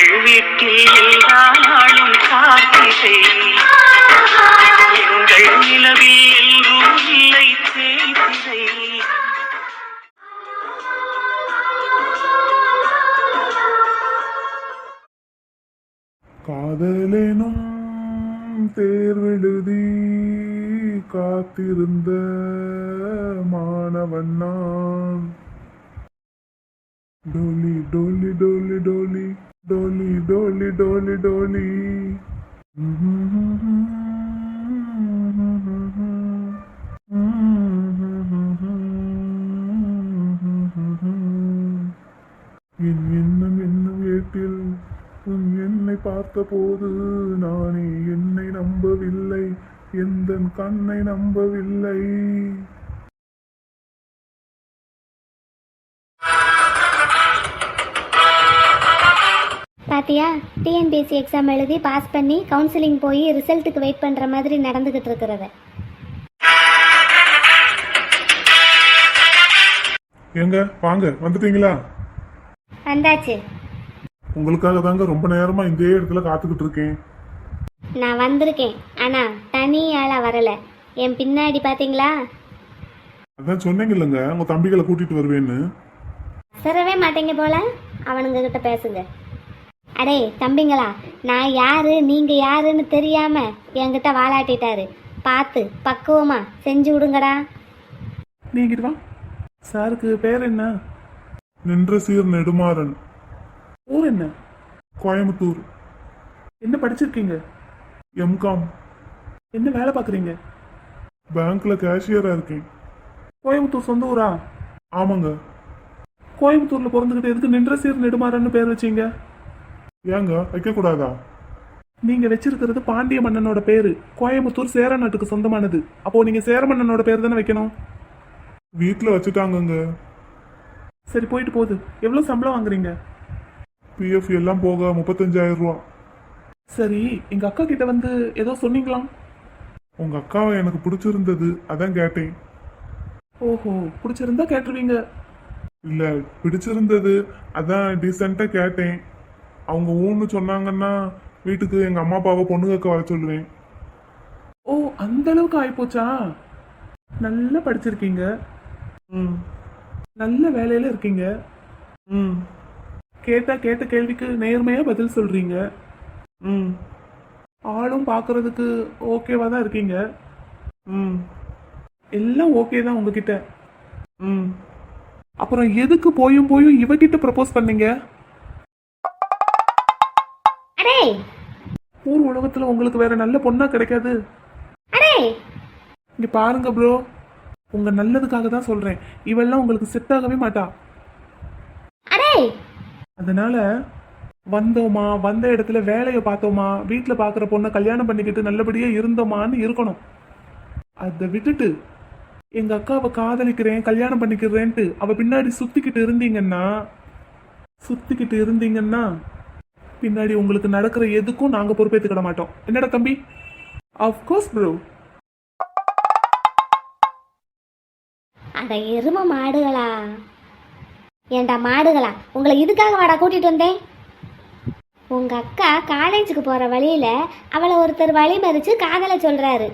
எங்கள் வீட்டில் எல்லா நாளும் காத்திரை. எங்கள் நிலவில் எல்லோரும் இல்லை தேய்திரை. காதலெனும் தேர்வெழுதி காத்திருந்த மாணவன் நான் டோலி டோலி டோலி டோலி. டோலி டோலி டோலி டோலி. என் எண்ணம் என்னும் ஏட்டில் உன் என்னை பார்த்தபோது நானே என்னை நம்பவில்லை எந்த கண்ணை நம்பவில்லை. பாத்தியா? டிஎன்பிஎஸ்சி எக்ஸாம் எழுதி பாஸ் பண்ணி கவுன்சிலிங் போய் ரிசல்ட்டுக்கு வெயிட் பண்ணுற மாதிரி நடந்துக்கிட்டு இருக்கிறத. ஏங்க வாங்க வந்துட்டீங்களா? வந்தாச்சு. உங்களுக்காக தாங்க ரொம்ப நேரமா இந்த இடத்துல காத்துக்கிட்டு இருக்கேன். நான் வந்திருக்கேன். ஆனால் தனி ஆளாக வரலை. என் பின்னாடி பார்த்தீங்களா அதான் சொன்னீங்கல்லங்க உங்க தம்பிகளை கூட்டிட்டு வருவேன்னு. அசரவே மாட்டீங்க போல. அவனுங்க கிட்ட பேசுங்க. அடே தம்பிங்களா நான் யாரு நீங்க யாருன்னு தெரியாம என்கிட்ட வாலாட்டிட்டாரு. பார்த்து பக்குவமா செஞ்சு விடுங்கடா. நீங்கிட்டு வா. சாருக்கு பேர் என்ன? நின்ற சீர் நெடுமாறன். ஊர் என்ன? கோயம்புத்தூர். என்ன படிச்சிருக்கீங்க? எம்காம். என்ன வேலை பார்க்குறீங்க? பேங்க்ல கேஷியரா இருக்கேன். கோயம்புத்தூர் சொந்த ஊரா? ஆமாங்க. கோயம்புத்தூர்ல பிறந்துகிட்டு எதுக்கு நின்ற சீர் நெடுமாறன்னு பேர் வச்சீங்க? ஏங்க வைக்க கூடாதா நீங்க வச்சிருக்கிறது பாண்டிய மன்னனோட பேரு. கோயம்புத்தூர் சேர நாட்டுக்கு சொந்தமானது. அப்போ நீங்க சேர மன்னனோட பேர் தானே வைக்கணும்? வீட்டில் வச்சுட்டாங்கங்க. சரி போயிட்டு போகுது எவ்வளவு சம்பளம் வாங்குறீங்க? பிஎஃப் எல்லாம் போக முப்பத்தஞ்சாயிரம் ரூபா. சரி எங்க அக்கா கிட்ட வந்து ஏதோ சொன்னீங்களாம். உங்க அக்காவை எனக்கு பிடிச்சிருந்தது அதான் கேட்டேன். ஓஹோ பிடிச்சிருந்தா கேட்டுருவீங்க. இல்ல பிடிச்சிருந்தது அதான் டீசெண்டா கேட்டேன். அவங்க ஊன்னு சொன்னாங்கன்னா வீட்டுக்கு எங்க அம்மா அப்பாவை பொண்ணு கேட்க வர சொல்லுவேன். ஓ அந்த அளவுக்கு ஆயிப்போச்சா? நல்லா படிச்சிருக்கீங்க. ம். நல்ல வேலையில இருக்கீங்க. ம். கேட்டா கேட்ட கேள்விக்கு நேர்மையா பதில் சொல்றீங்க. ம். ஆளும் பார்க்கறதுக்கு ஓகேவா தான் இருக்கீங்க. ம். எல்லாம் ஓகே தான் உங்ககிட்ட. ம். அப்புறம் எதுக்கு போயும் போயும் இவகிட்ட ப்ரப்போஸ் பண்ணீங்க? அடே. ஊர் உலகத்துல உங்களுக்கு வேற நல்ல பொண்ணா கிடைக்காது. அடே. இங்க பாருங்க ப்ரோ உங்க நல்லதுக்காக தான் சொல்றேன். இவெல்லாம் உங்களுக்கு செட் ஆகவே மாட்டா. அடே. அதனால வந்தோமா வந்த இடத்துல வேலையை பார்த்தோமா வீட்டில் பார்க்குற பொண்ணை கல்யாணம் பண்ணிக்கிட்டு நல்லபடியாக இருந்தோமான்னு இருக்கணும். அதை விட்டுட்டு எங்கள் அக்காவை காதலிக்கிறேன் கல்யாணம் பண்ணிக்கிறேன்ட்டு அவள் பின்னாடி சுற்றிக்கிட்டு இருந்தீங்கன்னா சுற்றிக்கிட்டு இருந்தீங்கன்னா பின்னாடி உங்களுக்கு நடக்கிற எதுக்கும் நாங்கள் பொறுப்பேற்றுக்கிட மாட்டோம். என்னடா தம்பி? அஃப்கோர்ஸ் ப்ரோ அட எரும மாடுகளா? ஏண்டா மாடுகளா? உங்களை இதுக்காக வாடா கூட்டிட்டு வந்தேன். உங்க அக்கா காலேஜுக்கு போற வழியில அவளை ஒருத்தர் வழி மறிச்சு காதல சொல்றாரு.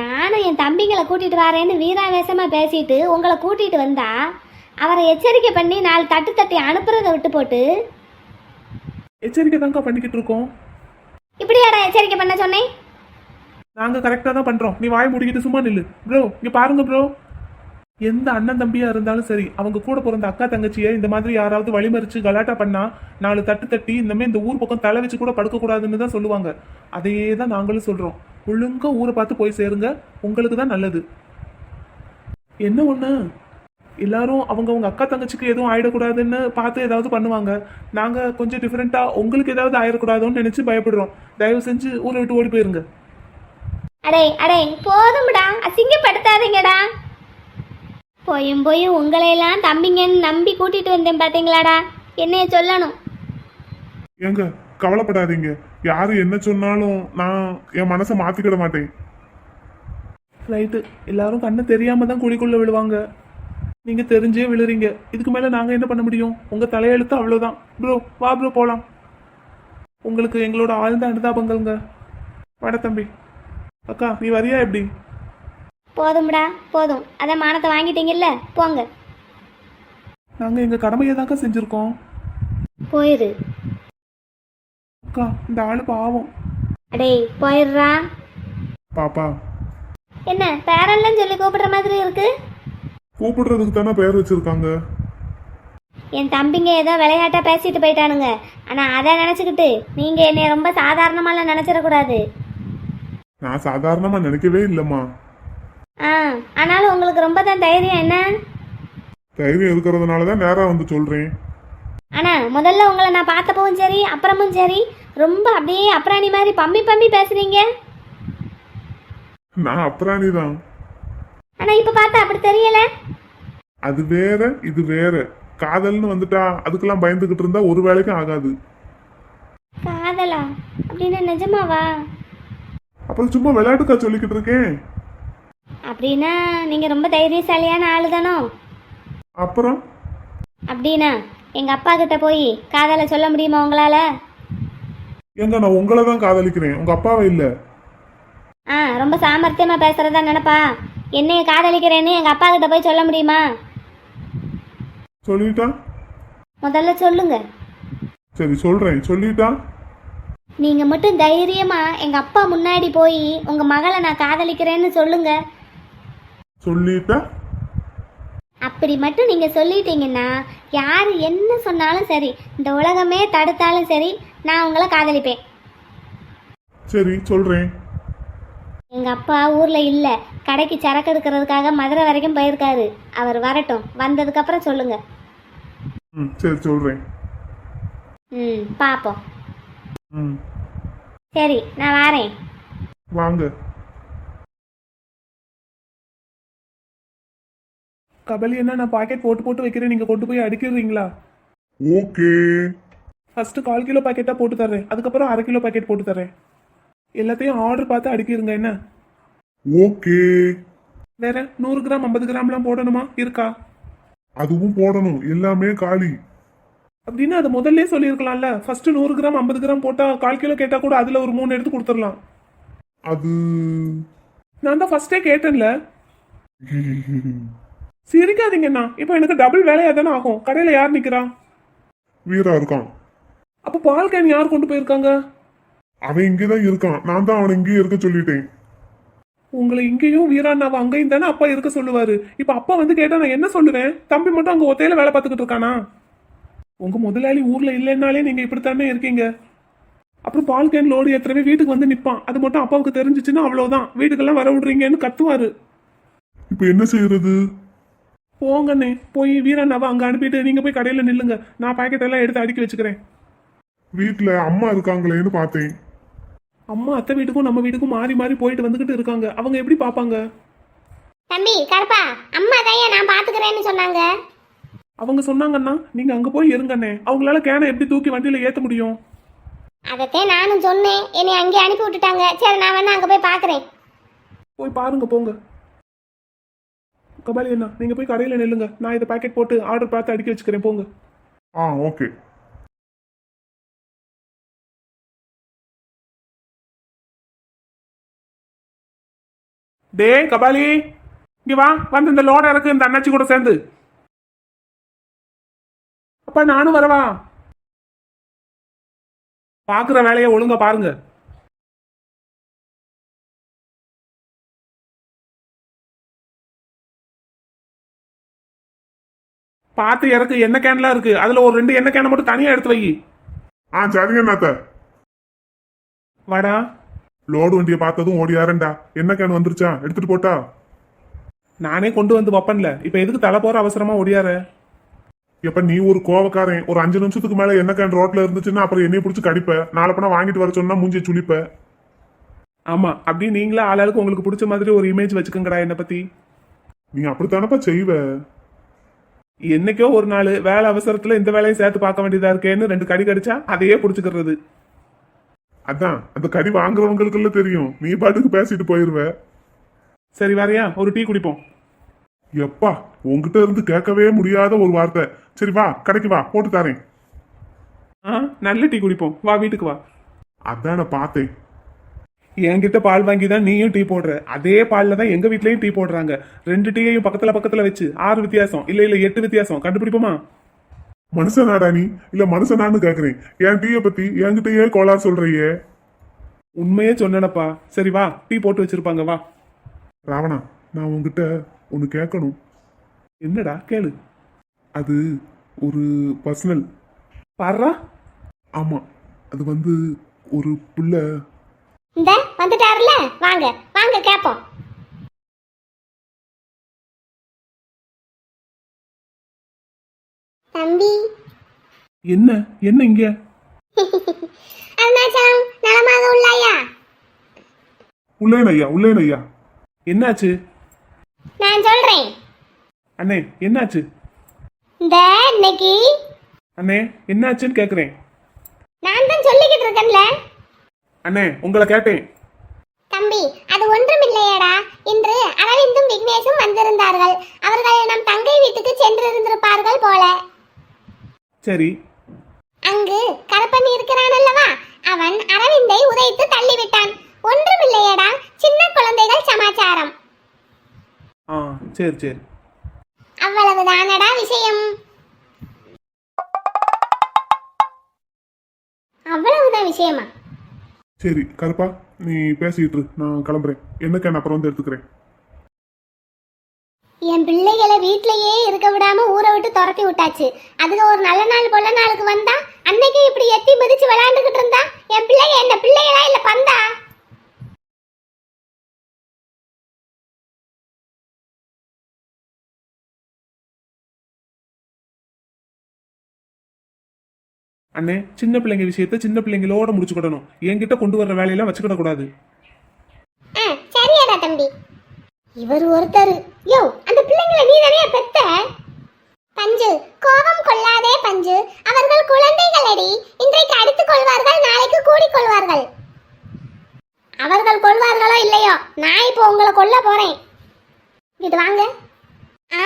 நானும் என் தம்பிங்களை கூட்டிட்டு வரேன்னு வீராவேசமா பேசிட்டு உங்களை கூட்டிட்டு வந்தா அவரை எச்சரிக்கை பண்ணி நாலு தட்டு தட்டி அனுப்புறதை விட்டு போட்டு எச்சரிக்கை தான்க்கா பண்ணிக்கிட்டு இருக்கோம். இப்படியாடா எச்சரிக்கை பண்ண சொன்னேன்? நாங்கள் கரெக்டாக தான் பண்ணுறோம் நீ வாய் மூடிக்கிட்டு சும்மா நில்லு. ப்ரோ இங்கே பாருங்க ப்ரோ எந்த அண்ணன் தம்பியா இருந்தாலும் சரி அவங்க கூட பிறந்த அக்கா தங்கச்சியை இந்த மாதிரி யாராவது வழிமறிச்சு கலாட்டா பண்ணா நாலு தட்டு தட்டி இந்த மாதிரி இந்த ஊர் பக்கம் தலை வச்சு கூட படுக்கக்கூடாதுன்னு தான் சொல்லுவாங்க. அதையே தான் நாங்களும் சொல்றோம். ஒழுங்கா ஊரை பார்த்து போய் சேருங்க. உங்களுக்கு தான் நல்லது. என்ன ஒண்ணு? எல்லாரும் அவங்க அவங்க அக்கா தங்கச்சிக்கு எதுவும் ஆயிடக்கூடாதுன்னு பார்த்து ஏதாவது பண்ணுவாங்க. நாங்க கொஞ்சம் டிஃப்ரெண்டா உங்களுக்கு ஏதாவது ஆயிடக்கூடாதுன்னு நினைச்சு பயப்படுறோம். தயவு செஞ்சு ஊரை விட்டு ஓடி போயிருங்க. அடே அடே போதும்டா. அசிங்கப்படுத்தாதீங்கடா. போயும் போயும் உங்களையெல்லாம் தம்பிங்கன்னு நம்பி கூட்டிட்டு வந்தேன் பாத்தீங்களாடா. என்னைய சொல்லணும். ஏங்க கவலைப்படாதீங்க. யாரு என்ன சொன்னாலும் நான் என் மனசை மாத்திக்கிட மாட்டேன். ரைட்டு எல்லாரும் கண்ணு தெரியாம தான் குழிக்குள்ள விழுவாங்க. நீங்க தெரிஞ்சே விழுறீங்க. இதுக்கு மேல நாங்க என்ன பண்ண முடியும்? உங்க தலையெழுத்து அவ்வளவுதான். ப்ரோ வா ப்ரோ போலாம். உங்களுக்கு எங்களோட ஆழ்ந்த அனுதாபங்கள்ங்க. வாட தம்பி. அக்கா நீ வரியா எப்படி? போதும்டா போதும். அதான் மானத்தை வாங்கிட்டீங்கல்ல போங்க. நாங்க எங்க கடமையை தாக்கா செஞ்சிருக்கோம். போயிரு. அக்கா இந்த ஆளு பாவம். அடேய் போயிடுறா. பாப்பா. என்ன பேரன்லாம் சொல்லி கூப்பிடுற மாதிரி இருக்கு? கூப்பிடுறதுக்கு தானே பேர் வச்சிருக்காங்க? என் தம்பிங்க ஏதோ விளையாட்டா பேசிட்டு போயிட்டானுங்க. ஆனா அதை நினைச்சுக்கிட்டு நீங்க என்னை ரொம்ப சாதாரணமாலாம் நினைச்சிடக்கூடாது. நான் சாதாரணமா நினைக்கவே இல்லம்மா. ஆ ஆனாலும் உங்களுக்கு ரொம்ப தான் தைரியம் என்ன? தைரியம் இருக்கிறதுனால தான் நேரா வந்து சொல்றேன். ஆனா முதல்ல உங்களை நான் பார்த்தப்பவும் சரி அப்புறமும் சரி ரொம்ப அப்படியே அப்புறாணி மாதிரி பம்மி பம்மி பேசுறீங்க. நான் அப்புறாணி தான். ஆனா இப்ப பார்த்தா அப்படி தெரியல. அது வேற இது வேற. காதல்னு வந்துட்டா அதுக்கெல்லாம் பயந்துகிட்டு இருந்தா ஒரு வேலைக்கும் ஆகாது. காதலா? அப்படின்னா நிஜமாவா? அப்புறம் சும்மா விளையாட்டுக்கா சொல்லிக்கிட்டு இருக்கேன். அப்படின்னா நீங்க ரொம்ப தைரியசாலியான ஆளு தானோ? அப்புறம்? அப்படின்னா எங்க அப்பா கிட்ட போய் காதலை சொல்ல முடியுமா உங்களால? எங்க நான் உங்களை தான் காதலிக்கிறேன். உங்க அப்பாவை இல்ல. ஆ ரொம்ப சாமர்த்தியமா பேசுறதா நினைப்பா? என்னைய காதலிக்கிறேன்னு எங்க அப்பா கிட்ட போய் சொல்ல முடியுமா? சொல்லிட்டா? முதல்ல சொல்லுங்க. சரி சொல்றேன். சொல்லிட்டா? நீங்க மட்டும் தைரியமா எங்க அப்பா முன்னாடி போய் உங்க மகளை நான் காதலிக்கிறேன்னு சொல்லுங்க. சொல்லிட்டா? அப்படி மட்டும் நீங்க சொல்லிட்டீங்கன்னா யார் என்ன சொன்னாலும் சரி இந்த உலகமே தடுத்தாலும் சரி நான் உங்களை காதலிப்பேன். சரி சொல்றேன். எங்க அப்பா ஊர்ல இல்ல. கடைக்கு சரக்கு எடுக்கிறதுக்காக மதுரை வரைக்கும் போயிருக்காரு. அவர் வரட்டும். வந்ததுக்கு அப்புறம் சொல்லுங்க. ம் சரி சொல்றேன். ம் பாப்போம். ம். சரி நான் வரேன். வாங்க. கபலி என்ன நான் பாக்கெட் போட்டு போட்டு வைக்கிறேன். நீங்க கொண்டு போய் அடிக்கிறீங்களா ஓகே ஃபர்ஸ்ட் கால் கிலோ பாக்கெட்டா போட்டு தர்றேன். அதுக்கப்புறம் அரை கிலோ பாக்கெட் போட்டு தர்றேன். எல்லாத்தையும் ஆர்டர் பார்த்து அடிக்கிருங்க என்ன? ஓகே. வேற நூறு கிராம் ஐம்பது கிராம்லாம் போடணுமா? இருக்கா? அதுவும் போடணும். எல்லாமே காலி. அப்படின்னு அதை முதல்ல சொல்லியிருக்கலாம்ல. ஃபர்ஸ்ட் நூறு கிராம் ஐம்பது கிராம் போட்டா கால் கிலோ கேட்டா கூட அதுல ஒரு மூணு எடுத்து கொடுத்துடலாம். அது நான் தான் ஃபர்ஸ்டே கேட்டேன்ல. சிரிக்காதீங்கண்ணா. இப்போ எனக்கு டபுள் வேலையா தானே ஆகும். கடையில யார் நிக்கிறா? வீரா இருக்கான். அப்போ பால் கேன் யார் கொண்டு போயிருக்காங்க? அவன் இங்கதான் இருக்கான். நான் தான் அவனை இங்கேயே இருக்க சொல்லிட்டேன். உங்களை இங்கேயும் வீராண்ணாவை அங்கேயும் தானே அப்பா இருக்க சொல்லுவாரு. இப்போ அப்பா வந்து கேட்டா நான் என்ன சொல்லுவேன்? தம்பி மட்டும் அங்க ஒத்தையில வேலை பார்த்துக்கிட்டு இருக்கானா? உங்க முதலாளி ஊர்ல இல்லைன்னாலே நீங்க இப்படித்தானே இருக்கீங்க. அப்புறம் பால் கேன் லோடு ஏத்துறவே வீட்டுக்கு வந்து நிப்பான். அது மட்டும் அப்பாவுக்கு தெரிஞ்சிச்சுன்னா அவ்வளவுதான். வீட்டுக்கெல்லாம் வர விடுறீங்கன்னு கத்துவாரு. இப்ப என்ன செய்யறது? போங்கண்ணே. போய் வீராண்ணாவை அங்க அனுப்பிட்டு நீங்க போய் கடையில நில்லுங்க. நான் பாக்கெட் எல்லாம் எடுத்து அடுக்கி வச்சுக்கிறேன். வீட்டுல அம்மா இருக்காங்களேன்னு பார்த்தேன். அம்மா அத்தை வீட்டுக்கும் நம்ம வீட்டுக்கும் மாறி மாறி போயிட்டு வந்துகிட்டு இருக்காங்க. அவங்க எப்படி பாப்பாங்க? தம்பி கருப்பா அம்மா தையா நான் பாத்துக்கிறேன்னு சொன்னாங்க. அவங்க சொன்னாங்கன்னா நீங்க அங்க போய் இருங்கண்ணே. அவங்களால கேனை எப்படி தூக்கி வண்டியில ஏத்த முடியும்? அதத்தான் நானும் சொன்னேன். என்னை அங்கே அனுப்பி விட்டுட்டாங்க. சரி நான் வேணா அங்கே போய் பார்க்குறேன் போய் பாருங்க போங்க. கபாலி அண்ணா நீங்க போய் கடையில நில்லுங்க. நான் இதை பாக்கெட் போட்டு ஆர்டர் பார்த்து அடுக்கி வச்சுக்கிறேன். போங்க. ஆ ஓகே டேய் கபாலி. இங்க வா வந்து இந்த லோட இறக்கு இந்த அண்ணாச்சி கூட சேர்ந்து. அப்பா நானும் வரவா? பாக்குற வேலையை ஒழுங்கா பாருங்க. பார்த்து இறக்கு என்ன கேன்லாம் இருக்கு. அதுல ஒரு ரெண்டு எண்ணெய் கேனை மட்டும் தனியா எடுத்து வை. ஆ சரிங்க நாத்த. வாடா. லோடு வண்டியை பார்த்ததும் ஓடியாரண்டா என்ன கேன் வந்துருச்சா? எடுத்துட்டு போட்டா? நானே கொண்டு வந்து வைப்பன்ல. இப்ப எதுக்கு தலை போற அவசரமா ஒடியார எப்ப நீ ஒரு கோவக்காரன் ஒரு அஞ்சு நிமிஷத்துக்கு மேல என்ன கேன் ரோட்ல இருந்துச்சுன்னா அப்புறம் என்னைய பிடிச்சி கடிப்ப. நாளை பணம் வாங்கிட்டு வர சொன்னா மூஞ்சி சுழிப்ப ஆமா அப்படி நீங்களே ஆளாளுக்கு உங்களுக்கு பிடிச்ச மாதிரி ஒரு இமேஜ் வச்சுக்கோங்கடா என்னை பத்தி. நீ அப்படித்தானப்பா செய்வ? என்னைக்கோ ஒரு நாள் வேலை அவசரத்துல இந்த வேலையும் சேர்த்து பார்க்க வேண்டியதா இருக்கேன்னு ரெண்டு கடி கடிச்சா அதையே பிடிச்சிக்கிறது. அதான் அந்த கடி வாங்குறவங்களுக்கு தெரியும். நீ பாட்டுக்கு பேசிட்டு போயிருவ. சரி வேறையா? ஒரு டீ குடிப்போம். எப்பா உன்கிட்ட இருந்து கேட்கவே முடியாத ஒரு வார்த்தை. சரி வா கடைக்கு வா போட்டு தரேன். ஆ நல்ல டீ குடிப்போம். வா வீட்டுக்கு வா. அதான் நான் பார்த்தேன். என்கிட்ட பால் வாங்கி தான் நீயும் டீ போடுற. அதே பால்ல தான் எங்க வீட்லயும் டீ போடுறாங்க. ரெண்டு டீயையும் பக்கத்துல பக்கத்துல வச்சு ஆறு வித்தியாசம். இல்ல இல்ல எட்டு வித்தியாசம். கண்டுபிடிப்போமா? மனுஷனாடா நீ? இல்ல மனுஷனான்னு கேக்குறேன். என் டீயை பத்தி? என்கிட்டயே கோளாறு சொல்றியே உண்மையே சொன்னேனப்பா. சரி வா டீ போட்டு வச்சிருப்பாங்க வா. ராவணா நான் உன்கிட்ட ஒன்னு கேட்கணும். என்னடா? கேளு. அது ஒரு பர்சனல் பாடுறா. ஆமா அது வந்து ஒரு புள்ள. இந்த வந்துட்டாருல. வாங்க வாங்க கேட்போம் தம்பி. என்ன? என்ன இங்க? அருணாச்சலம் நலமாக உள்ளாயா? உள்ளேன் ஐயா உள்ளேன் ஐயா என்னாச்சு? நான் சொல்றேன். அண்ணே என்னாச்சு? இந்த இன்னைக்கு? அண்ணே என்னாச்சுன்னு கேக்குறேன். நான் தான் சொல்லிக்கிட்டு இருக்கேன்ல. அண்ணே உங்களை கேட்டேன். தம்பி அது ஒன்றுமில்லையடா. இன்று அரவிந்தும் விக்னேஷும் வந்திருந்தார்கள். அவர்கள் நம் தங்கை வீட்டுக்கு சென்றிருந்திருப்பார்கள் போல. சரி. அங்கு கருப்பன் இருக்கிறான் அல்லவா அவன் அரவிந்தை உதைத்து தள்ளிவிட்டான். ஒன்றுமில்லையடா சின்ன குழந்தைகள் சமாச்சாரம். ஆ சரி சரி. அவ்வளவுதானடா விஷயம்? அவ்வளவுதான் விஷயமா? சரி கருப்பா நீ பேசிட்டு. நான் கிளம்புறேன். என்ன கேன் அப்புறம் வந்து எடுத்துக்கிறேன்? என் பிள்ளைகளை வீட்லயே இருக்க விடாம ஊரை விட்டு துரத்தி விட்டாச்சு. அதுக்கு ஒரு நல்ல நாள் பொல்ல நாளுக்கு வந்தா அன்னைக்கு இப்படி எத்தி மிதிச்சு விளையாண்டுகிட்டு இருந்தா? என் பிள்ளைங்க என்ன பிள்ளைகளா இல்ல பந்தா? அண்ணே சின்ன பிள்ளைங்க விஷயத்த சின்ன பிள்ளைங்களோட முடிச்சுக்கிடணும். என்கிட்ட கொண்டு வர்ற வேலையெல்லாம் வச்சுக்கிட கூடாது ஆ, சரியாடா தம்பி. இவர் ஒருத்தர். யோ அந்த பிள்ளைங்களை நீ தானே பெத்த? பஞ்சு கோபம் கொள்ளாதே பஞ்சு. அவர்கள் குழந்தைகளடி. இன்றைக்கு அடித்துக் கொள்வார்கள் நாளைக்கு கூடிக் கொள்வார்கள். அவர்கள் கொள்வார்களோ இல்லையோ? நான் இப்போ உங்களை கொல்ல போறேன். இது வாங்க. ஆ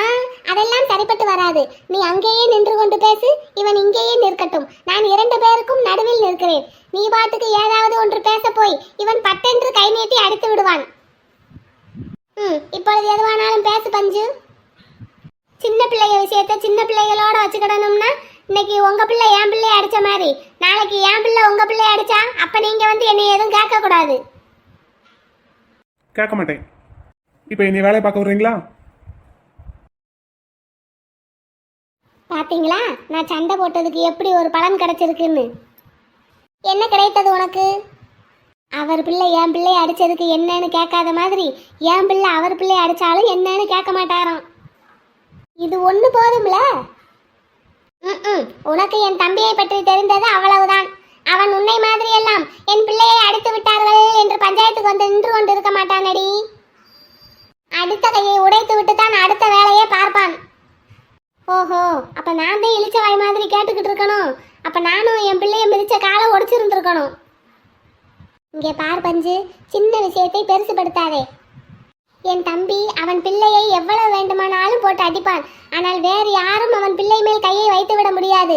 அதெல்லாம் சரிப்பட்டு வராது. நீ அங்கேயே நின்று கொண்டு பேசு இவன் இங்கேயே நிற்கட்டும். நான் இரண்டு பேருக்கும் நடுவில் நிற்கிறேன். நீ பாட்டுக்கு ஏதாவது ஒன்று பேச போய் இவன் பட்டென்று கை நீட்டி அடித்து விடுவான். ம் இப்பொழுது எதுவானாலும் பேசு பஞ்சு. சின்ன பிள்ளைங்க விஷயத்த சின்ன பிள்ளைகளோட வச்சுக்கிடணும்னா இன்னைக்கு உங்க பிள்ளை என் பிள்ளை அடிச்ச மாதிரி நாளைக்கு என் பிள்ளை உங்க பிள்ளை அடிச்சா அப்ப நீங்க வந்து என்னை எதுவும் கேட்க கூடாது கேட்க மாட்டேன். இப்போ என்னை வேலையை பார்க்க விடுறீங்களா? பாத்தீங்களா? நான் சண்டை போட்டதுக்கு எப்படி ஒரு பலன் கிடைச்சிருக்குன்னு. என்ன கிடைத்தது உனக்கு? அவர் பிள்ளை என் பிள்ளை அடிச்சதுக்கு என்னன்னு கேட்காத மாதிரி என் பிள்ளை அவர் பிள்ளை அடிச்சாலும் என்னன்னு கேட்க மாட்டாராம். இது ஒன்று போதும்ல? ம் உனக்கு என் தம்பியை பற்றி தெரிந்தது அவ்வளவுதான். அவன் உன்னை மாதிரி எல்லாம் என் பிள்ளையை அடித்து விட்டார்கள் என்று பஞ்சாயத்துக்கு வந்து நின்று கொண்டு இருக்க மாட்டானடி. அடுத்த கையை உடைத்து விட்டு தான் அடுத்த வேலையை பார்ப்பான். ஓஹோ அப்ப நான் தான் இழிச்ச வாய் மாதிரி கேட்டுக்கிட்டு இருக்கணும். அப்ப நானும் என் பிள்ளைய மிதிச்ச காலை ஒடிச்சிருந்துருக்கணும். இங்கே பார் பஞ்சு சின்ன விஷயத்தை பெருசுபடுத்தாதே. என் தம்பி அவன் பிள்ளையை எவ்வளவு வேண்டுமானாலும் போட்டு அடிப்பான். ஆனால் வேறு யாரும் அவன் பிள்ளை மேல் கையை வைத்து விட முடியாது.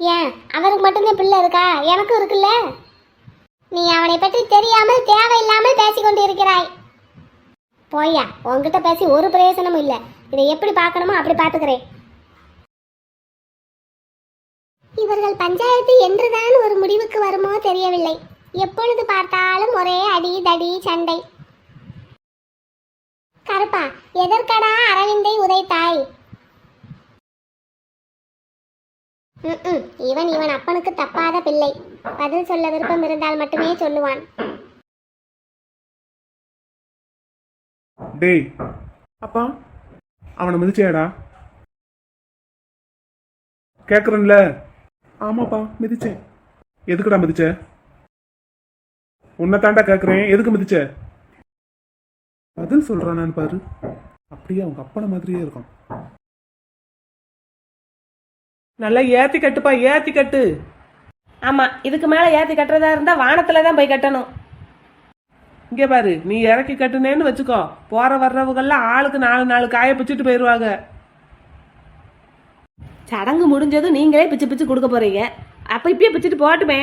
ஏன்? அவருக்கு மட்டும்தான் பிள்ளை இருக்கா? எனக்கும் இருக்குல்ல? நீ அவனை பற்றி தெரியாமல் தேவையில்லாமல் பேசிக்கொண்டு இருக்கிறாய் போய்யா உங்ககிட்ட பேசி ஒரு பிரயோசனமும் இல்லை. இதை எப்படி பார்க்கணுமோ அப்படி பார்த்துக்கிறேன். இவர்கள் பஞ்சாயத்து என்றுதான் ஒரு முடிவுக்கு வருமோ தெரியவில்லை. எப்பொழுது பார்த்தாலும் ஒரே அடி தடி சண்டை. கருப்பா எதற்கடா அரவிந்தை உதைத்தாய்? இவன் இவன் அப்பனுக்கு தப்பாத பிள்ளை. பதில் சொல்ல விருப்பம் இருந்தால் மட்டுமே சொல்லுவான். டேய் அப்பா அவனை மிதிச்சேடா கேக்குறன்ல. ஆமாப்பா மிதிச்சேன். எதுக்குடா மிதிச்சேன் உன்னை தாண்டா கேக்குறேன். எதுக்கு மிதிச்ச? பதில் சொல்றானான்னு பாரு. அப்படியே அவங்க அப்பன மாதிரியே இருக்கும். நல்லா ஏத்தி கட்டுப்பா ஏத்தி கட்டு. ஆமா இதுக்கு மேல ஏத்தி கட்டுறதா இருந்தா வானத்துல தான் போய் கட்டணும். இங்க பாரு நீ இறக்கி கட்டுனேன்னு வச்சுக்கோ. போற வர்றவங்கெல்லாம் ஆளுக்கு நாலு நாலு காய பிச்சுட்டு போயிடுவாங்க சடங்கு முடிஞ்சதும் நீங்களே பிச்சு பிச்சு கொடுக்க போறீங்க. அப்ப இப்பயே பிச்சுட்டு போட்டுமே.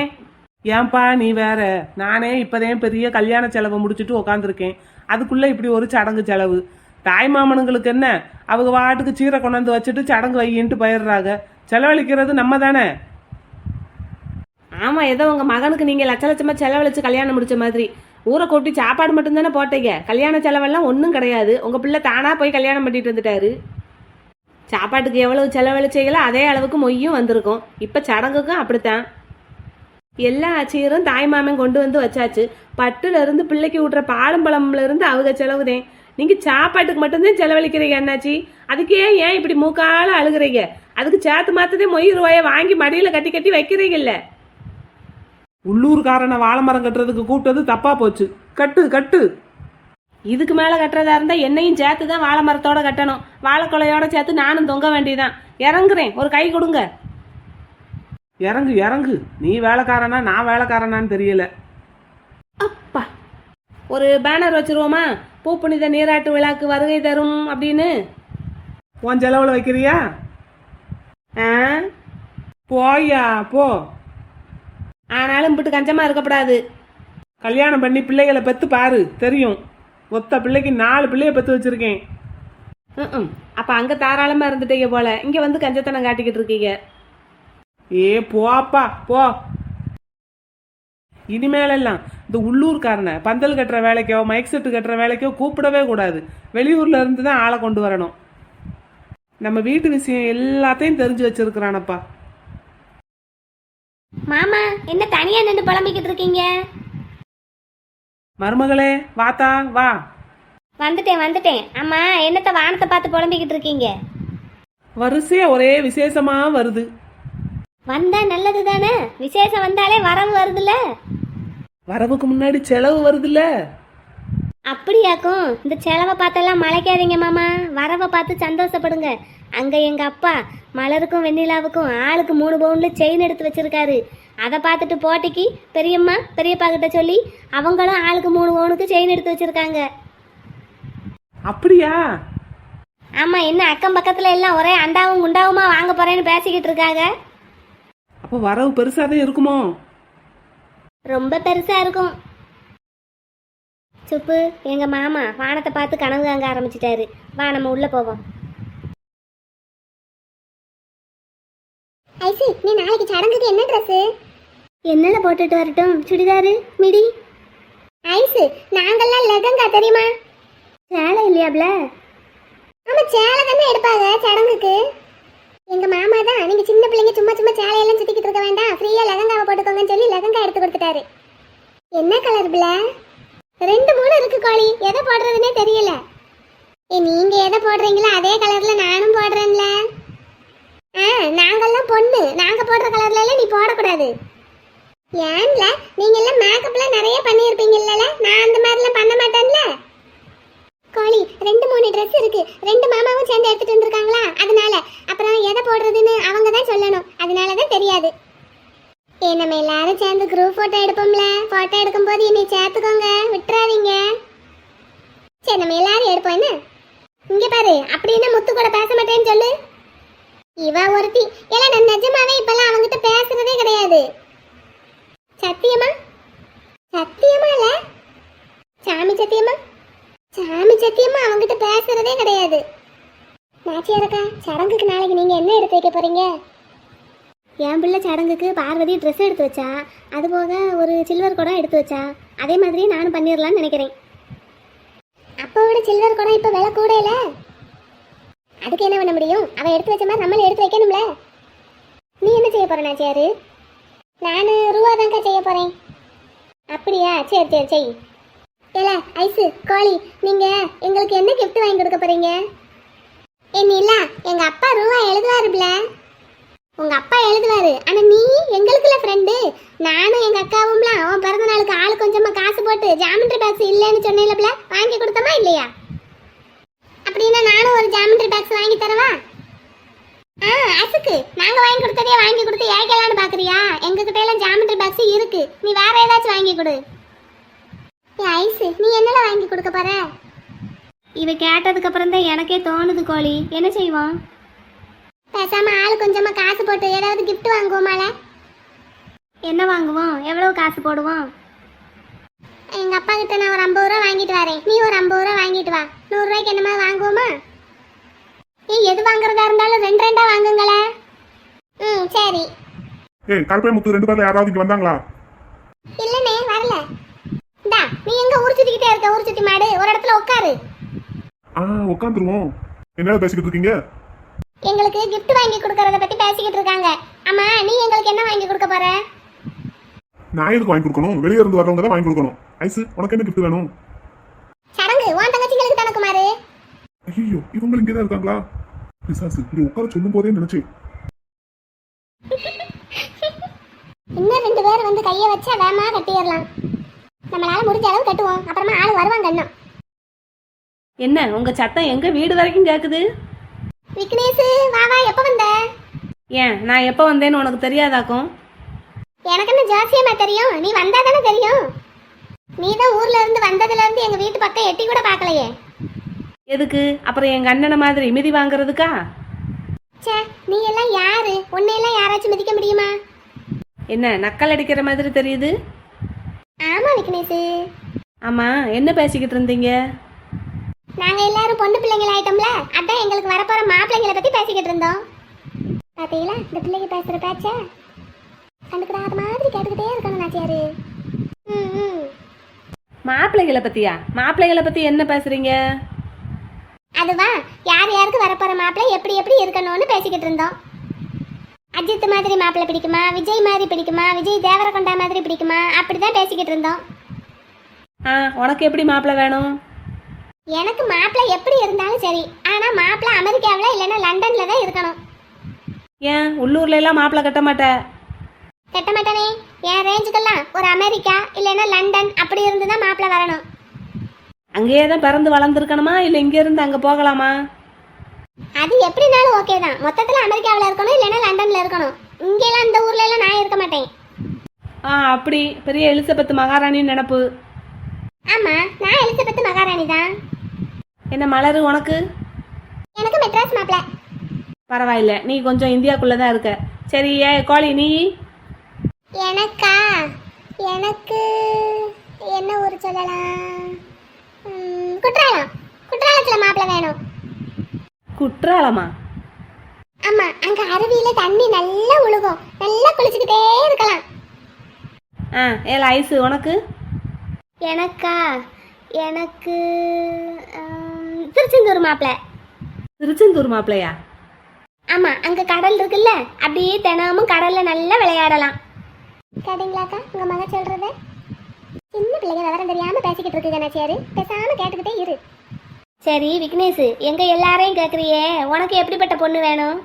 ஏன்பா நீ வேற? நானே இப்போதான் பெரிய கல்யாண செலவை முடிச்சுட்டு உக்காந்துருக்கேன். அதுக்குள்ளே இப்படி ஒரு சடங்கு செலவு. தாய் மாமனுங்களுக்கு என்ன? அவங்க வாட்டுக்கு சீரை கொண்டாந்து வச்சுட்டு சடங்கு வையின்ட்டு போயிடுறாங்க. செலவழிக்கிறது நம்ம தானே ஆமா ஏதோ உங்க மகனுக்கு நீங்க லட்ச லட்சமா செலவழிச்சு கல்யாணம் முடிச்ச மாதிரி. ஊரை கூட்டி சாப்பாடு மட்டும்தானே போட்டீங்க. கல்யாண செலவெல்லாம் ஒன்றும் கிடையாது. உங்க பிள்ளை தானா போய் கல்யாணம் பண்ணிட்டு வந்துட்டாரு. சாப்பாட்டுக்கு எவ்வளவு செலவழிச்சீங்களோ அதே அளவுக்கு மொய்யும் வந்திருக்கும். இப்போ சடங்குக்கும் அப்படித்தான். எல்லா சீரும் தாய்மாமன் கொண்டு வந்து வச்சாச்சு. பட்டுல இருந்து பிள்ளைக்கு விட்ற பாலம்பழம்ல இருந்து அவங்க செலவுதேன் நீங்க சாப்பாட்டுக்கு மட்டும்தான் செலவழிக்கிறீங்க அண்ணாச்சி. அதுக்கே ஏன் இப்படி மூக்கால அழுகுறீங்க? அதுக்கு சேர்த்து மாத்ததே மொய் ரூபாய வாங்கி மடியில கட்டி கட்டி வைக்கிறீங்கல்ல. உள்ளூர்காரனை வாழை மரம் கட்டுறதுக்கு கூப்பிட்டது தப்பா போச்சு. கட்டு கட்டு. இதுக்கு மேல கட்டுறதா இருந்தா என்னையும் சேர்த்து தான் வாழை மரத்தோட கட்டணும். வாழைக்குலையோட சேர்த்து நானும் தொங்க வேண்டியதான் இறங்குறேன். ஒரு கை கொடுங்க. இறங்கு இறங்கு. நீ வேலைக்காரனா நான் வேலைக்காரனான்னு தெரியல. அப்பா. ஒரு பேனர் வச்சிருவோமா? பூ புனித நீராட்டு விழாக்கு வருகை தரும் அப்படின்னு. உன் செலவுல வைக்கிறியா? ஆ? போயா போ. ஆனாலும் இப்படி கஞ்சமா இருக்கப்படாது கல்யாணம் பண்ணி பிள்ளைகளை பெத்து பாரு தெரியும். ஒத்த பிள்ளைக்கு நாலு பிள்ளைய பெத்து வச்சிருக்கேன். ம் அப்ப அங்க தாராளமா இருந்துட்டீங்க போல. இங்க வந்து கஞ்சத்தனம் காட்டிக்கிட்டு இருக்கீங்க. ஏ போப்பா போ. இனிமேலெல்லாம் இந்த உள்ளூர்காரனை பந்தல் கட்டுற வேலைக்கோ மைக் செட்டு கட்டுற வேலைக்கோ கூப்பிடவே கூடாது. வெளியூர்ல இருந்து தான் ஆளை கொண்டு வரணும். நம்ம வீட்டு விஷயம் எல்லாத்தையும் தெரிஞ்சு வச்சிருக்கிறானப்பா. மாமா என்ன தனியா நின்று புலம்பிக்கிட்டு இருக்கீங்க? மருமகளே வாத்தா வா. வந்துட்டேன் வந்துட்டேன். அம்மா என்னத்த வானத்தை பார்த்து புலம்பிக்கிட்டு இருக்கீங்க? வரிசையா ஒரே விசேஷமா வருது. வந்தா நல்லது தானே? விசேஷம் வந்தாலே வரவு வருதுல்ல? வரவுக்கு முன்னாடி செலவு வருதுல்ல? அப்படியாக்கும். இந்த செலவை பார்த்தெல்லாம் மலைக்காதீங்க மாமா. வரவை பார்த்து சந்தோஷப்படுங்க. அங்க எங்க அப்பா மலருக்கும் வெண்ணிலாவுக்கும் ஆளுக்கு மூணு பவுன்ல செயின் எடுத்து வச்சிருக்காரு. அதை பார்த்துட்டு போட்டிக்கு பெரியம்மா பெரியப்பா கிட்ட சொல்லி அவங்களும் ஆளுக்கு மூணு பவுனுக்கு செயின் எடுத்து வச்சிருக்காங்க. அப்படியா? ஆமா என்ன அக்கம் பக்கத்துல எல்லாம் ஒரே அண்டாவும் குண்டாவுமா வாங்க போறேன்னு பேசிக்கிட்டு இருக்காங்க? அப்போ வரவு பெருசாதான் இருக்குமோ? ரொம்ப பெருசா இருக்கும். சுப்பு எங்க மாமா வானத்தை பார்த்து கனவு காங்க ஆரம்பிச்சிட்டாரு. வா நம்ம உள்ள போவோம். ஐசி நீ நாளைக்கு சடங்குக்கு என்ன ட்ரெஸ் என்னல போட்டுட்டு வரட்டும். சுடிதாரு மிடி. ஐசு நாங்கெல்லாம் லெகங்கா தெரியுமா? சேலை இல்லையாப்ல? ஆமா சேலை தானே எடுப்பாங்க சடங்குக்கு. எங்க மாமா தான். நீங்க சின்ன பிள்ளைங்க சும்மா சும்மா சேலையெல்லாம் சுத்திக்கிட்டு இருக்க வேண்டாம். ஃப்ரீயா லெகங்காவை போட்டுக்கோங்கன்னு சொல்லி லெகங்கா எடுத்து கொடுத்துட்டாரு. என்ன கலர் பிள்ள? ரெண்டு மூணு இருக்கு கோழி. எதை போடுறதுனே தெரியல. ஏ நீங்க எதை போடுறீங்களோ அதே கலர்ல நானும் போடுறேன்ல. ஆ நாங்கெல்லாம் பொண்ணு. நாங்க போடுற கலர்ல எல்லாம் நீ போடக்கூடாது. ஏன்ல? நீங்க எல்லாம் மேக்கப்லாம் நிறைய பண்ணியிருப்பீங்கல்ல நான் அந்த மாதிரிலாம் பண்ண மாட்டேன்ல. கோழி ரெண்டு மூணு ட்ரெஸ் இருக்கு. ரெண்டு மாமாவும் சேர்ந்து எடுத்துட்டு வந்திருக்காங்களா? அதனால. அப்புறம் போடுறதுன்னு அவங்க தான் சொல்லணும். அதனால தான் தெரியாது. ஏ நம்ம எல்லாரும் சேர்ந்து குரூப் போட்டோ எடுப்போம்ல. போட்டோ எடுக்கும்போது என்னை சேர்த்துக்கோங்க. விட்டுறாதீங்க. சரி நம்ம எல்லாரும் எடுப்போம் என்ன? இங்க பாரு அப்படின்னா முத்து கூட பேச மாட்டேன்னு சொல்லு. இவ ஒருத்தி. எல்லாம் நான் நிஜமாவே இப்பெல்லாம் அவங்ககிட்ட பேசுறதே கிடையாது. சத்தியமா? சத்தியமா இல்ல? சாமி சத்தியமா? சாமி சத்தியமா அவங்ககிட்ட பேசுறதே கிடையாது. நாச்சியாரக்கா சடங்குக்கு நாளைக்கு நீங்க என்ன எடுத்து வைக்க போறீங்க? என் பிள்ளை சடங்குக்கு பார்வதி ட்ரெஸ் எடுத்து வச்சா அது போக ஒரு சில்வர் குடம் எடுத்து வச்சா அதே மாதிரி நானும் பண்ணிடலாம்னு நினைக்கிறேன். அப்பாவோட சில்வர் குடம் இப்போ விலை கூட இல்ல அதுக்கு என்ன பண்ண முடியும்? அவ எடுத்து வச்ச மாதிரி நம்மளும் எடுத்து வைக்கணும்ல? நீ என்ன செய்ய போற நாச்சியாரு? நான் ரூபா தான்க்கா செய்ய போறேன். அப்படியா? சரி சரி செய் ஏல ஐசு கோழி நீங்க எங்களுக்கு என்ன கிஃப்ட் வாங்கி கொடுக்க போறீங்க? என்ன இல்ல எங்க அப்பா ரூபா எழுதுவாருப்ல? உங்க அப்பா எழுதுவாரு. ஆனா நீ எங்களுக்குல ஃப்ரெண்டு நானும் எங்க அக்காவும்லாம் அவன் பிறந்த நாளுக்கு ஆளு கொஞ்சமா காசு போட்டு ஜாமெண்ட்ரி பாக்ஸ் இல்லைன்னு சொன்னேன்ல வாங்கி கொடுத்தோமா இல்லையா? அப்படின்னா நானும் ஒரு ஜாமெண்ட்ரி பாக்ஸ் வாங்கி தரவா? ஆ அசுக்கு நாங்க வாங்கி கொடுத்ததே வாங்கி கொடுத்து ஏக்கலான்னு பாக்குறியா? எங்க கிட்ட எல்லாம் ஜாமெண்ட்ரி பாக்ஸ் இருக்கு. நீ வேற ஏதாச்சும் வாங்கி கொடு. ஏய், ஐஸ் நீ என்னல வாங்கி கொடுக்க போற? இவ கேட்டதுக்கு அப்புறம் தான் எனக்கே தோணுது கோழி. என்ன செய்வோம் பேசாம ஆளு கொஞ்சமா காசு போட்டு ஏதாவது gift வாங்குவோமால? என்ன வாங்குவோம் எவ்வளவு காசு போடுவோம் எங்க அப்பா கிட்ட நான் ஒரு ஐம்பது ரூபா வாங்கிட்டு வரேன். நீ ஒரு ஐம்பது ரூபா வாங்கிட்டு வா. நூறு ரூபாய்க்கு என்னமா வாங்குவோமா? நீ எது வாங்குறதா இருந்தாலும் ரெண்டு ரெண்டா வாங்குங்களே. ம் சரி. ஏய் கருப்பை முத்து ரெண்டு பேர்ல யாராவது இங்க வந்தாங்களா? இல்லனே வரல. இந்தா நீ எங்க ஊர் சுத்திக்கிட்டே இருக்க? ஊர் சுத்தி மாடு. ஒரு இடத்துல உட்காரு. ஆ உட்காந்துருவோம் என்னடா பேசிக்கிட்டு இருக்கீங்க? எங்களுக்கு gift வாங்கி கொடுக்கறத பத்தி பேசிக்கிட்டு இருக்காங்க. அம்மா நீ எங்களுக்கு என்ன வாங்கி கொடுக்க போற? நான் எதுக்கு வாங்கி கொடுக்கணும்? வெளியே இருந்து வரவங்க தான் வாங்கி கொடுக்கணும். ஐசு உனக்கு என்ன gift வேணும்? சடங்கு உன் தங்கச்சிங்களுக்கு தானே குமாரு. ஐயோ இவங்க இங்கே தான் இருக்காங்களா? பிசாசு இங்க உட்கார சொல்லும் போதே நினைச்சேன். இன்னும் ரெண்டு பேர் வந்து கையை வச்சா வேகமா கட்டிடலாம். நம்மளால முடிஞ்ச அளவு கட்டுவோம். அப்புறமா ஆள் வருவாங்க இன்னும். என்ன உங்க சத்தம் எங்க வீடு வரைக்கும் கேக்குது? விக்னேஷ் வா வா எப்போ வந்த? ஏன் நான் எப்போ வந்தேன்னு உனக்கு தெரியாதாக்கும்? எனக்கு என்ன ஜோசியமா தெரியும்? நீ வந்தா தானே தெரியும்? நீ தான் ஊர்ல இருந்து வந்ததுல இருந்து எங்க வீட்டு பக்கம் எட்டி கூட பார்க்கலையே. எதுக்கு? அப்புறம் எங்க அண்ணனை மாதிரி மிதி வாங்குறதுக்கா? ச்சே நீ எல்லாம் யாரு? உன்னையெல்லாம் யாராச்சும் மிதிக்க முடியுமா? என்ன நக்கல் அடிக்கிற மாதிரி தெரியுது? ஆமா விக்னேஷ். ஆமா என்ன பேசிக்கிட்டு இருந்தீங்க? நாங்க எல்லாரும் பொண்ணு பிள்ளைங்கள் ஆயிட்டோம்ல? அதான் எங்களுக்கு வரப்போற மாப்பிள்ளைங்களை பத்தி பேசிக்கிட்டு இருந்தோம். பாத்தீங்களா? இந்த பிள்ளைங்க பேசுற பேச்ச? கண்டுக்கிடாத மாதிரி கேட்டுக்கிட்டே இருக்கணும் நாச்சியாரு. மாப்பிள்ளைகளை பத்தியா? மாப்பிள்ளைகளை பத்தி என்ன பேசுறீங்க? அதுவா யார் யாருக்கு வரப்போற மாப்பிள்ளை எப்படி எப்படி இருக்கணும்னு பேசிக்கிட்டு இருந்தோம். அஜித் மாதிரி மாப்பிள்ளை பிடிக்குமா? விஜய் மாதிரி பிடிக்குமா? விஜய் தேவரகொண்டா மாதிரி பிடிக்குமா? அப்படிதான் பேசிக்கிட்டு இருந்தோம். ஆ உனக்கு எப்படி மாப்பிள்ளை வேணும்? எனக்கு மாப்பிள்ளை எப்படி இருந்தாலும் சரி. ஆனா மாப்பிள்ளை அமெரிக்காவில் இல்லைன்னா லண்டன்ல தான் இருக்கணும். ஏன்? உள்ளூர்ல எல்லாம் மாப்பிள்ளை கட்ட மாட்ட? கட்ட மாட்டானே. என் ரேஞ்சுக்கெல்லாம் ஒரு அமெரிக்கா இல்லைன்னா லண்டன் அப்படி இருந்து தான் மாப்பிள்ளை வரணும். அங்கேயே தான் பிறந்து வளர்ந்துருக்கணுமா? இல்லை இங்க இருந்து அங்க போகலாமா? அது எப்படினாலும் ஓகே தான். மொத்தத்தில் அமெரிக்காவில் இருக்கணும் இல்லைன்னா லண்டன்ல இருக்கணும். இங்கெல்லாம் இந்த ஊர்ல எல்லாம் நான் இருக்க மாட்டேன். ஆ அப்படி. பெரிய எலிசபெத் மகாராணி நினப்பு. ஆமா நான் எலிசபெத் மகாராணி தான். என்ன மலரு உனக்கு? எனக்கு மெட்ராஸ் மாப்பிள்ளை பரவாயில்ல நீ கொஞ்சம் இந்தியாக்குள்ள தான் இருக்க. சரி ஏ கோழி நீ? எனக்கா? எனக்கு என்ன ஊர் சொல்லலாம்? குற்றாலம். குற்றாலத்தில் மாப்பிள்ளை வேணும். குற்றாலமா? ஆமா அங்க அருவியில தண்ணி நல்லா ஒழுகும் நல்லா குளிச்சுக்கிட்டே இருக்கலாம். ஆ ஏல ஐஸு உனக்கு? எனக்கா? எனக்கு திருச்செந்தூர் மாப்பிள்ளை திருச்செந்தூர் மாப்பிள்ளையா ஆமா அங்க கடல் இருக்குல்ல அப்படியே தினமும் கடல்ல நல்லா விளையாடலாம். கேட்டீங்களாக்கா? உங்க மக சொல்றது? சின்ன பிள்ளைங்க விவரம் தெரியாம பேசிக்கிட்டு இருக்கு கணாச்சியாரு பேசாம கேட்டுக்கிட்டே இரு. சரி விக்னேஷ் எங்க எல்லாரையும் கேக்குறியே? உனக்கு எப்படிப்பட்ட பொண்ணு வேணும்?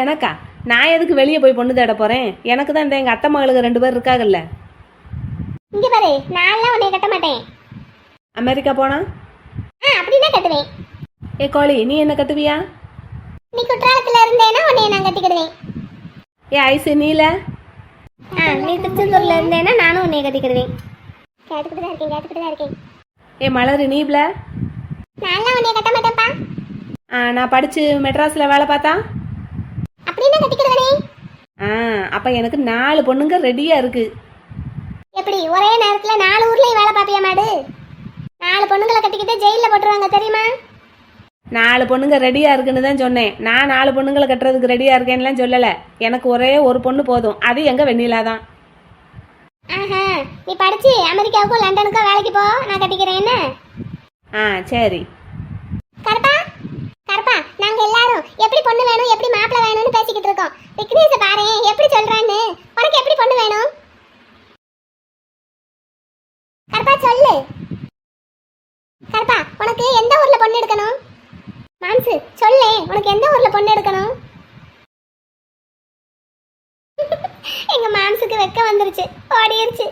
எனக்கா? நான் எதுக்கு வெளியே போய் பொண்ணு தேட போறேன்? எனக்கு தான் இந்த எங்க அத்தை மகளுக்கு ரெண்டு பேர் இருக்காங்கல்ல இங்க பாரு நான்லாம் உன்னை கட்ட மாட்டேன். அமெரிக்கா போனா? ஆ அப்படின்னா கட்டுவேன். ஏ கோழி நீ என்ன கட்டுவியா? நீ குற்றாலத்துல இருந்தேன்னா உன்னை நான் கட்டிக்கிடுவேன். ஏ ஐஸு நீல? ஆ நீ திருச்செந்தூர்ல இருந்தேன்னா நானும் உன்னை கட்டிக்கிடுவேன். கேட்டுக்கிட்டு தான் இருக்கேன் கேட்டுக்கிட்டு தான் இருக்கேன். ஏ மலரு நீப்ல நான்லாம் உன்னை கட்ட மாட்டேன்ப்பா. ஆ நான் படிச்சு மெட்ராஸ்ல வேலை பார்த்தா? அப்படின்னா கட்டிக்கிடுவேனே. ஆ அப்ப எனக்கு நாலு பொண்ணுங்க ரெடியா இருக்கு. எப்படி ஒரே நேரத்துல நாலு ஊர்லயும் வேலை பாப்பியா மாடு? பொண்ணுங்களை கட்டிக்கிட்டு ஜெயில போட்டுருவாங்க தெரியுமா? நாலு பொண்ணுங்க ரெடியா இருக்குன்னு தான் சொன்னேன். நான் நாலு பொண்ணுங்களை கட்டுறதுக்கு ரெடியா இருக்கேன்லாம் சொல்லல. எனக்கு ஒரே ஒரு பொண்ணு போதும். அது எங்க வெண்ணிலா தான். ஆஹா நீ படிச்சு அமெரிக்காவுக்கும் லண்டனுக்கும் வேலைக்கு போ. நான் கட்டிக்கிறேன் என்ன? ஆ சரி. கருப்பா கருப்பா நாங்க எல்லாரும் எப்படி பொண்ணு வேணும் எப்படி மாப்பிள்ளை வேணும்னு பேசிக்கிட்டு இருக்கோம். விக்னேஷ பாரு எப்படி சொல்றான்னு. உனக்கு எப்படி பொண்ணு வேணும்? கருப்பா சொல்லு. கருப்பா உனக்கு எந்த ஊர்ல பொண்ணு எடுக்கணும்? மான்சு சொல்லு உனக்கு எந்த ஊர்ல பொண்ணு எடுக்கணும்? எங்க மாம்சுக்கு வெக்க வந்துருச்சு ஓடிருச்சு.